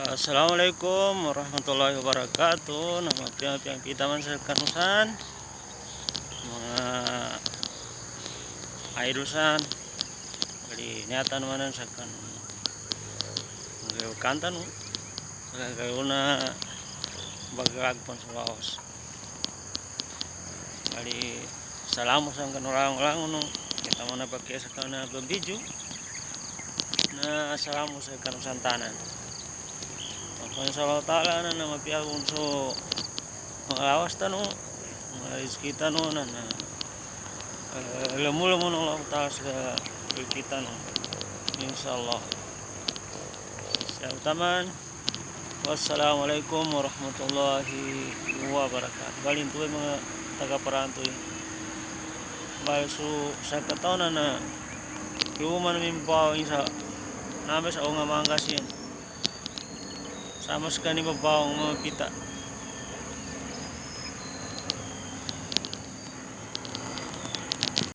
Assalamualaikum warahmatullahi wabarakatuh. Nama pihak yang kita mensekan usan nah, Air usan Kali niatan mana sekan Ngayu kantan Ngayu na Bagerak pun selawas Kali Salam usan kan orang-orang Kita mana pakai sekan berbiju Nah salam usan kan tanan Kung sa Allah Ta'ala na na mapiagon so mga awas tanong mga rizki tanong na na uh, lamula mo ng Allah Ta'ala sa rizki tanong inshallah. Sa utaman wassalamualaikum warahmatullahi wabarakatuh. Balin tuwe mga taga parantoy bali so sa kataon na na iuman namin bawang sa namin sa unga mga kasi Samas ka ni babawang mga pita.